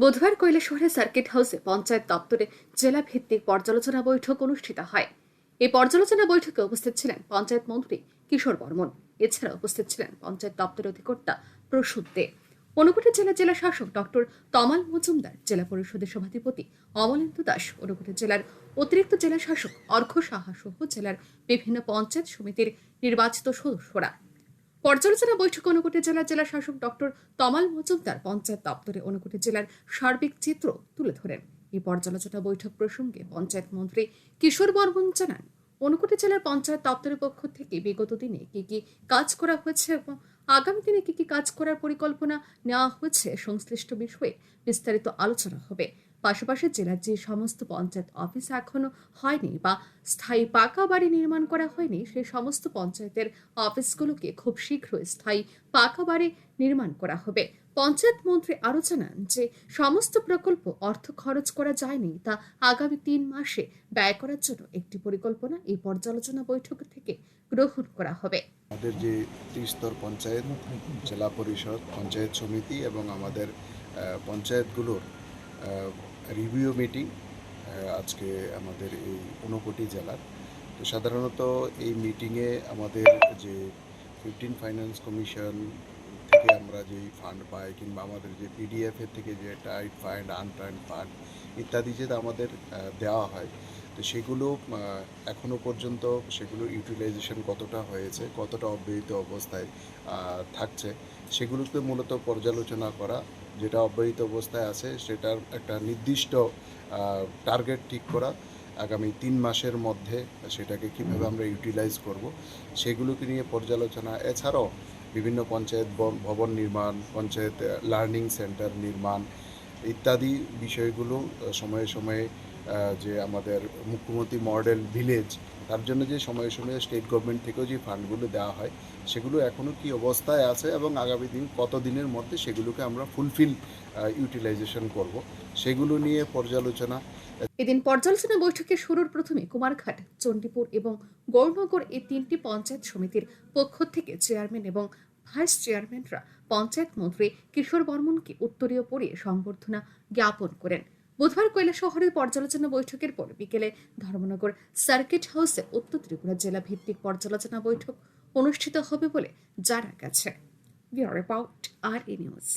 বুধবার কৈলাসহরের সার্কিট হাউসে পঞ্চায়েত দপ্তরে জেলা ভিত্তিক পর্যালোচনা বৈঠক অনুষ্ঠিত হয়। এই পর্যালোচনা বৈঠকে উপস্থিত ছিলেন পঞ্চায়েত মন্ত্রী কিশোর বর্মন। এছাড়া উপস্থিত ছিলেন পঞ্চায়েত দপ্তরের অধিকর্তা প্রসূত দে। ঊনকোটি জেলা জেলা শাসক ডক্টর তমাল মজুমদার, জেলা পরিষদের সভাধিপতি অমলেন্দু দাস ঊনকোটি জেলার অতিরিক্ত জেলা শাসক অর্ঘ সাহা সহ জেলার বিভিন্ন পঞ্চায়েত সমিতির নির্বাচিত সদস্যরা। পর্যালোচনা বৈঠকে ঊনকোটি জেলার জেলা শাসক ডক্টর তমাল মজুমদার পঞ্চায়েত দপ্তরে ঊনকোটি জেলার সার্বিক চিত্র তুলে ধরেন। এই পর্যালোচনা বৈঠক প্রসঙ্গে পঞ্চায়েত মন্ত্রী কিশোর বর্মন জানান ঊনকোটি জেলার পঞ্চায়েত দপ্তরের পক্ষ থেকে বিগত দিনে কি কি কাজ করা হয়েছে এবং আগামী দিনে কি কি কাজ করার পরিকল্পনা নেওয়া হয়েছে সংশ্লিষ্ট বিষয়ে বিস্তারিত আলোচনা হবে। পাশাপাশি জেলার যে সমস্ত পঞ্চায়েত অফিস এখনও হয়নি বা স্থায়ী পাকা বাড়ি নির্মাণ করা হয়নি, সেই সমস্ত পঞ্চায়েতের অফিসগুলোকে খুব শীঘ্রই স্থায়ী পাকা বাড়ি নির্মাণ করা হবে। পঞ্চায়েত মন্ত্রী আরও জানান যে, সমস্ত প্রকল্প অর্থ খরচ করা যায়নি, তা আগামী তিন মাসে ব্যয় করার জন্য একটি পরিকল্পনা এই পর্যালোচনা বৈঠক থেকে গ্রহণ করা হবে। আমাদের যে ত্রিস্তর পঞ্চায়েত, জেলা পরিষদ, পঞ্চায়েত সমিতি এবং আমাদের পঞ্চায়েতগুলোর রিভিউ মিটিং আজকে আমাদের এই ঊনকোটি জেলার। তো সাধারণত এই মিটিংয়ে আমাদের যে ফিফটিন ফাইন্যান্স কমিশন থেকে আমরা যেই ফান্ড পাই কিংবা আমাদের যে পিডিএফ এর থেকে যে টাইট ফান্ড আনটাইম ফান্ড ইত্যাদি যে আমাদের দেওয়া হয় তো সেগুলো আহ, এখনও পর্যন্ত সেগুলো ইউটিলাইজেশন কতটা হয়েছে কতটা অব্যাহত অবস্থায় থাকছে সেগুলোকে মূলত পর্যালোচনা করা যেটা অব্যাহত অবস্থায় আছে, সেটার একটা নির্দিষ্ট টার্গেট ঠিক করা আগামী তিন মাসের মধ্যে সেটাকে কীভাবে আমরা ইউটিলাইজ করব, সেগুলোকে নিয়ে পর্যালোচনা। এছাড়াও বিভিন্ন পঞ্চায়েত ভবন নির্মাণ, পঞ্চায়েত লার্নিং সেন্টার নির্মাণ ইত্যাদি বিষয়গুলো সময়ে সময়ে যে আমাদের মুখ্যমন্ত্রী মডেল ভিলেজ, তার জন্য যে সময়ে সময়ে স্টেট গভর্নমেন্ট থেকেও যে ফান্ডগুলো দেওয়া হয়, সেগুলো এখনও কি অবস্থায় আছে এবং আগামী দিন কত দিনের মধ্যে সেগুলোকে আমরা ফুলফিল ইউটিলাইজেশন করব, সেগুলো নিয়ে পর্যালোচনা। এদিন পর্যালোচনা বৈঠকে শুরুর প্রথমে কুমারঘাট, চণ্ডীপুর এবং গৌরনগর এই তিনটি পঞ্চায়েত সমিতির পক্ষ থেকে চেয়ারম্যান এবং ভাইস চেয়ারম্যানরা পঞ্চায়েত মন্ত্রী কিশোর বর্মনকে উত্তরীয় পড়িয়ে সংবর্ধনা জ্ঞাপন করেন। বুধবার শহরের পর্যালোচনা বৈঠকের পর বিকেলে ধর্মনগর সার্কিট হাউসে উত্তর ত্রিপুরা জেলা ভিত্তিক পর্যালোচনা বৈঠক অনুষ্ঠিত হবে বলে জানা গেছে। রিপোর্ট, আর নিউজ।